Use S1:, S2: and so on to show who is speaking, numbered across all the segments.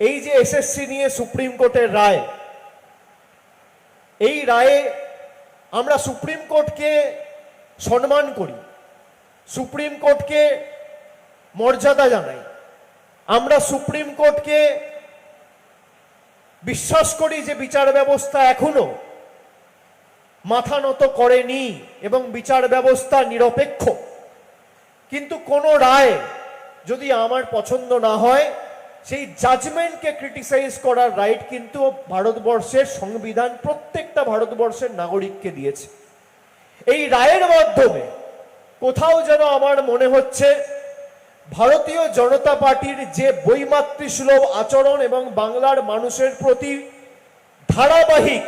S1: এই যে এসএসসি নিয়ে সুপ্রিম কোর্টের রায়, এই রায়ে আমরা সুপ্রিম কোর্টকে সম্মান করি সুপ্রিম কোর্টকে মর্যাদা জানাই, আমরা সুপ্রিম কোর্টকে বিশ্বাস করি যে বিচার ব্যবস্থা এখনও মাথা নত করেনি এবং বিচার ব্যবস্থা নিরপেক্ষ। কিন্তু কোনো রায় যদি আমার পছন্দ না হয় সেই জাজমেন্টকে ক্রিটিসাইজ করার রাইট কিন্তু ভারতবর্ষের সংবিধান প্রত্যেকটা ভারতবর্ষের নাগরিককে দিয়েছে। এই রায়ের মাধ্যমে কোথাও যেন আমার মনে হচ্ছে ভারতীয় জনতা পার্টির যে বৈমাতৃসুলভ আচরণ এবং বাংলার মানুষের প্রতি ধারাবাহিক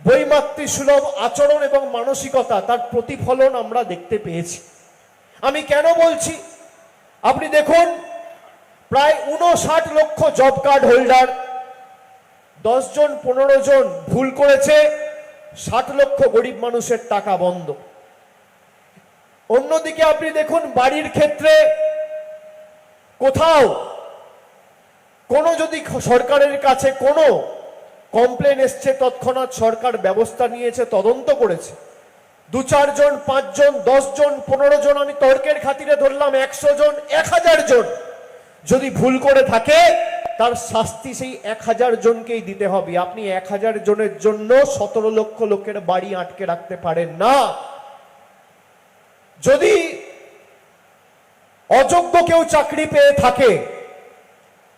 S1: বৈমাতৃসুলভ আচরণ এবং মানসিকতা, তার প্রতিফলন আমরা দেখতে পেয়েছি। আমি কেন বলছি? আপনি দেখুন প্রায় উনষাট লক্ষ জব কার্ড হোল্ডার দশ জন, পনেরো জন ভুল করেছে, ষাট লক্ষ গরিব মানুষের টাকা বন্ধ। অন্যদিকে আপনি দেখুন, বাড়ির ক্ষেত্রে কোথাও কোনো যদি সরকারের কাছে কোনো কমপ্লেন এসছে, তৎক্ষণাৎ সরকার ব্যবস্থা নিয়েছে, তদন্ত করেছে। দু চারজন পাঁচজন দশজন পনেরো জন, আমি তর্কের খাতিরে ধরলাম, একশো জন, এক হাজার জন যদি ভুল করে থাকে, তার শাস্তি সেই এক হাজার জনকেই দিতে হবে। আপনি এক হাজার জনের জন্য সতেরো লক্ষ লোকের বাড়ি আটকে রাখতে পারেন না। যদি অযোগ্য কেউ চাকরি পেয়ে থাকে,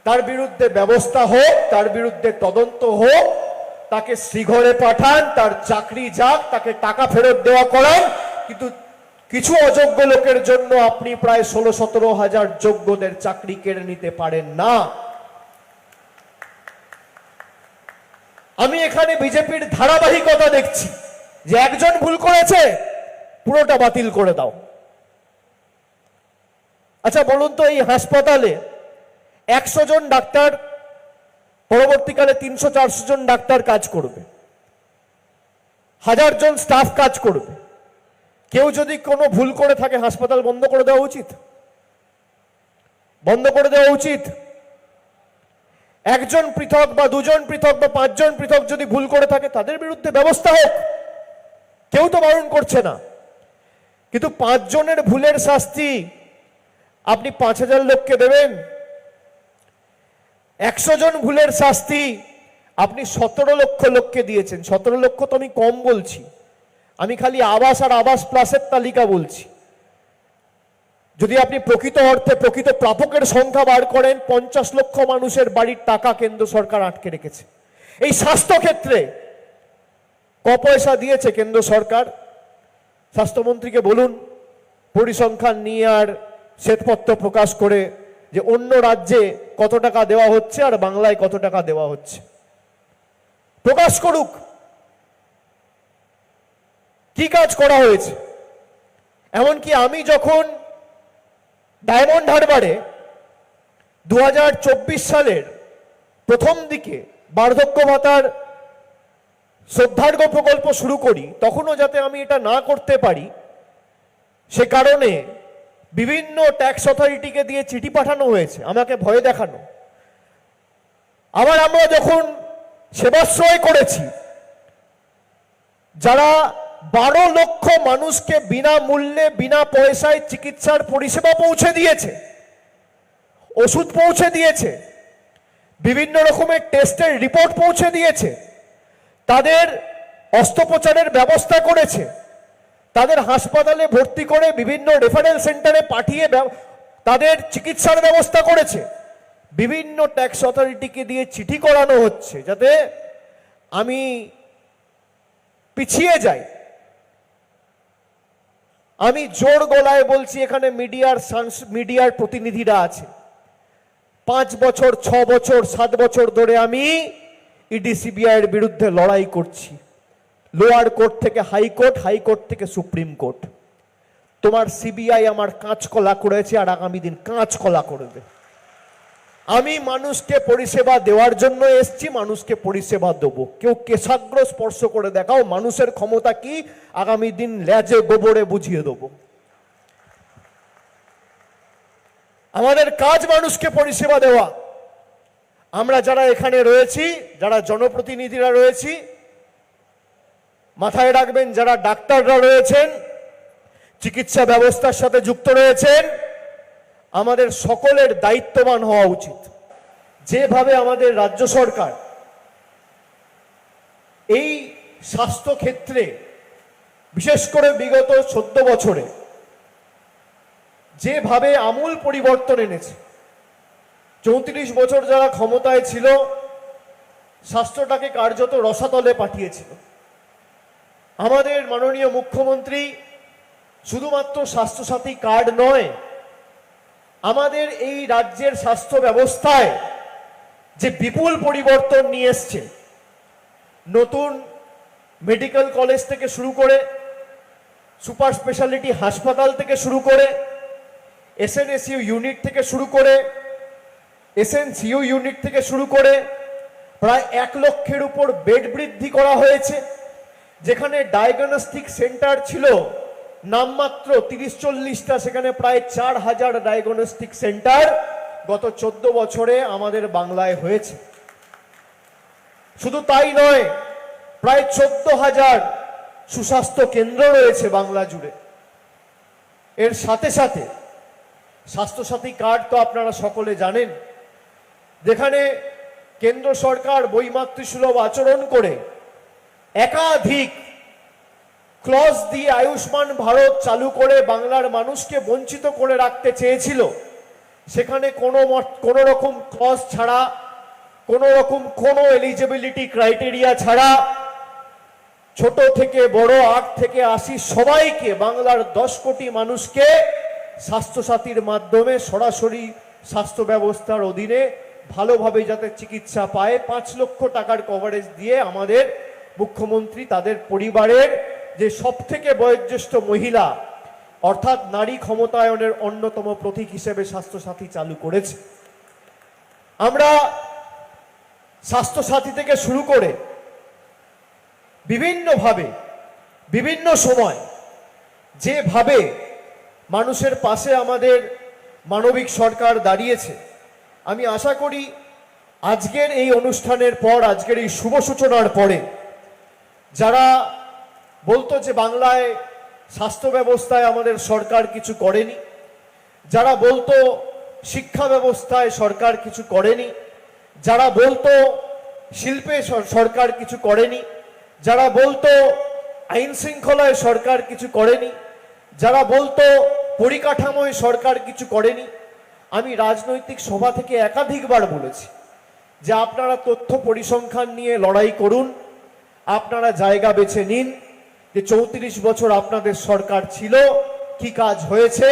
S1: তার বিরুদ্ধে ব্যবস্থা হোক, তার বিরুদ্ধে তদন্ত হোক, তাকে শ্রীঘরে পাঠান, তার চাকরি যাক, তাকে টাকা ফেরত দেওয়া করান, কিন্তু কিছু অযোগ্য লোকের জন্য আপনি প্রায় ষোলো সতেরো হাজার যোগ্যদের চাকরি কেড়ে নিতে পারেন না। আমি এখানে বিজেপির ধারাবাহিকতা দেখছি। যে একজন ভুল করেছে, পুরোটা বাতিল করে দাও। আচ্ছা বলুন তো এই হাসপাতালে একশো জন ডাক্তার, পরবর্তীকালে তিনশো চারশো জন ডাক্তার কাজ করবে। হাজার জন স্টাফ কাজ করবে। কেউ যদি কোনো ভুল করে থাকে, হাসপাতাল বন্ধ করে দেওয়া উচিত? বন্ধ করে দেওয়া উচিত? একজন পৃথক বা দুজন পৃথক বা পাঁচজন পৃথক যদি ভুল করে থাকে, তাদের বিরুদ্ধে ব্যবস্থা হোক। কেউ তো বারণ করছে না। কিন্তু পাঁচজনের ভুলের শাস্তি আপনি পাঁচ হাজার লোককে দেবেন। একশো জন ভুলের শাস্তি আপনি সতেরো লক্ষ লোককে দিয়েছেন। সতেরো লক্ষ তো আমি কম বলছি। আমি খালি আবাস আর আবাস প্লাসের তালিকা বলছি। যদি আপনি প্রকৃত অর্থে প্রকৃত প্রাপকের সংখ্যা বার করেন, পঞ্চাশ লক্ষ মানুষের বাড়ির টাকা কেন্দ্র সরকার আটকে রেখেছে। এই স্বাস্থ্য ক্ষেত্রে ক পয়সা দিয়েছে কেন্দ্র সরকার? স্বাস্থ্যমন্ত্রীকে বলুন, পরিসংখ্যান নিয়ে আর শ্বেতপত্র প্রকাশ করে যে অন্য রাজ্যে কত টাকা দেওয়া হচ্ছে আর বাংলায় কত টাকা দেওয়া হচ্ছে। প্রকাশ করুক। কি কাজ করা হয়েছে? এমনকি আমি যখন ডায়মন্ড হারবারে দু হাজার চব্বিশ সালের প্রথম দিকে বার্ধক্য ভাতার শ্রদ্ধার্ঘ প্রকল্প শুরু করি, তখনও যাতে আমি এটা না করতে পারি, সে কারণে বিভিন্ন ট্যাক্স অথরিটিকে দিয়ে চিঠি পাঠানো হয়েছে, আমাকে ভয় দেখানো। আবার আমরা যখন সেবাশ্রয় করেছি, যারা বারো লক্ষ মানুষকে বিনামূল্যে, বিনা পয়সায় চিকিৎসার পরিষেবা পৌঁছে দিয়েছে। ওষুধ পৌঁছে দিয়েছে। বিভিন্ন রকমের টেস্টের রিপোর্ট পৌঁছে দিয়েছে। তাদের অস্ত্রোপচারের ব্যবস্থা করেছে। তাদের হাসপাতালে ভর্তি করে বিভিন্ন রেফারেল সেন্টারে পাঠিয়ে তাদের চিকিৎসার ব্যবস্থা করেছে। বিভিন্ন ট্যাক্স অথরিটিকে দিয়ে চিঠি করানো হচ্ছে যাতে আমি পিছিয়ে যাই। আমি জোর গলায় বলছি, এখানে মিডিয়ার মিডিয়ার প্রতিনিধিরা আছে। পাঁচ বছর, ছ বছর, সাত বছর ধরে আমি ইডিসিবিআইয়ের সিবিআই এর বিরুদ্ধে লড়াই করছি। লোয়ার কোর্ট থেকে হাইকোর্ট হাইকোর্ট থেকে সুপ্রিম কোর্ট। তোমার সিবিআই আমার কাঁচকলা করেছে আর আগামী দিন কাঁচকলা করবে। আমি মানুষকে পরিষেবা দেওয়ার জন্য এসছি, মানুষকে পরিষেবা দেবো। কেউ কেশাগ্র স্পর্শ করে দেখাও, মানুষের ক্ষমতা কি? আগামী দিন ল্যাজে গোবরে বুঝিয়ে দেবো। আমাদের কাজ মানুষকে পরিষেবা দেওয়া। আমরা যারা এখানে রয়েছি, যারা জনপ্রতিনিধিরা রয়েছি, মাথায় রাখবেন, যারা ডাক্তাররা রয়েছেন, চিকিৎসা ব্যবস্থার সাথে যুক্ত রয়েছেন আমাদের সকলের দায়িত্ববান হওয়া উচিত। যেভাবে আমাদের রাজ্য সরকার এই স্বাস্থ্য ক্ষেত্রে বিশেষ করে বিগত চোদ্দ বছরে, যেভাবে আমূল পরিবর্তন এনেছে, চৌত্রিশ বছর যারা ক্ষমতায় ছিল, স্বাস্থ্যটাকে কার্যত রসাতলে পাঠিয়েছিল। আমাদের মাননীয় মুখ্যমন্ত্রী শুধুমাত্র স্বাস্থ্যসাথী কার্ড নয় আমাদের এই রাজ্যের স্বাস্থ্য ব্যবস্থায় যে বিপুল পরিবর্তন নিয়ে এসছে, নতুন মেডিকেল কলেজ থেকে শুরু করে সুপার স্পেশালিটি হাসপাতাল থেকে শুরু করে এসএনএসইউ ইউনিট থেকে শুরু করে এসএনসিইউ ইউনিট থেকে শুরু করে প্রায় এক লক্ষের উপর বেড বৃদ্ধি করা হয়েছে, যেখানে ডায়াগনস্টিক সেন্টার ছিল নামমাত্র তিরিশ চল্লিশটা, সেখানে প্রায় চার হাজার ডায়াগনস্টিক সেন্টার গত চোদ্দ বছরে আমাদের বাংলায় হয়েছে। শুধু তাই নয়, প্রায় চোদ্দ হাজার সুস্বাস্থ্য কেন্দ্র রয়েছে বাংলা জুড়ে। এর সাথে সাথে স্বাস্থ্যসাথী কার্ড তো আপনারা সকলে জানেন। যেখানে কেন্দ্র সরকার বৈমাতৃসুলভ আচরণ করে একাধিক ক্লজ দিয়ে আয়ুষ্মান ভারত চালু করে বাংলার মানুষকে বঞ্চিত করে রাখতে চেয়েছিল। সেখানে কোনো কোনো রকম ক্লজ ছাড়া, কোনো রকম কোনো এলিজিবিলিটি ক্রাইটেরিয়া ছাড়া ছোট থেকে বড়, আট থেকে আশি সবাইকে, বাংলার দশ কোটি মানুষকে স্বাস্থ্যসাথীর মাধ্যমে সরাসরি স্বাস্থ্য ব্যবস্থার অধীনে ভালোভাবে যাতে চিকিৎসা পায়। পাঁচ লক্ষ টাকার কভারেজ দিয়ে আমাদের মুখ্যমন্ত্রী, তাদের পরিবারের যে সব থেকে বয়োজ্যেষ্ঠ মহিলা, অর্থাৎ নারী ক্ষমতায়নের অন্যতম প্রতীক হিসেবে স্বাস্থ্যসাথী চালু করেছে। আমরা স্বাস্থ্যসাথী থেকে শুরু করে বিভিন্নভাবে, বিভিন্ন সময়, যেভাবে মানুষের পাশে আমাদের মানবিক সরকার দাঁড়িয়েছে, আমি আশা করি আজকের এই অনুষ্ঠানের পর, আজকের এই শুভ সূচনার পরে, যারা বলতো যে বাংলায় স্বাস্থ্য ব্যবস্থায় আমাদের সরকার কিছু করেনি। যারা বলতো শিক্ষা ব্যবস্থায় সরকার কিছু করেনি। যারা বলতো শিল্পে সরকার কিছু করেনি। যারা বলতো আইন শৃঙ্খলায় সরকার কিছু করেনি। যারা বলতো পরিকাঠামোয় সরকার কিছু করেনি। আমি রাজনৈতিক সভা থেকে একাধিকবার বলেছি যে আপনারা তথ্য পরিসংখ্যান নিয়ে লড়াই করুন। আপনারা জায়গা বেছে নিন। যে চৌত্রিশ বছর আপনাদের সরকার ছিল, কি কাজ হয়েছে?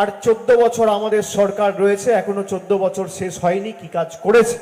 S1: আর চোদ্দ বছর আমাদের সরকার রয়েছে, এখনও চোদ্দ বছর শেষ হয়নি, কি কাজ করেছে?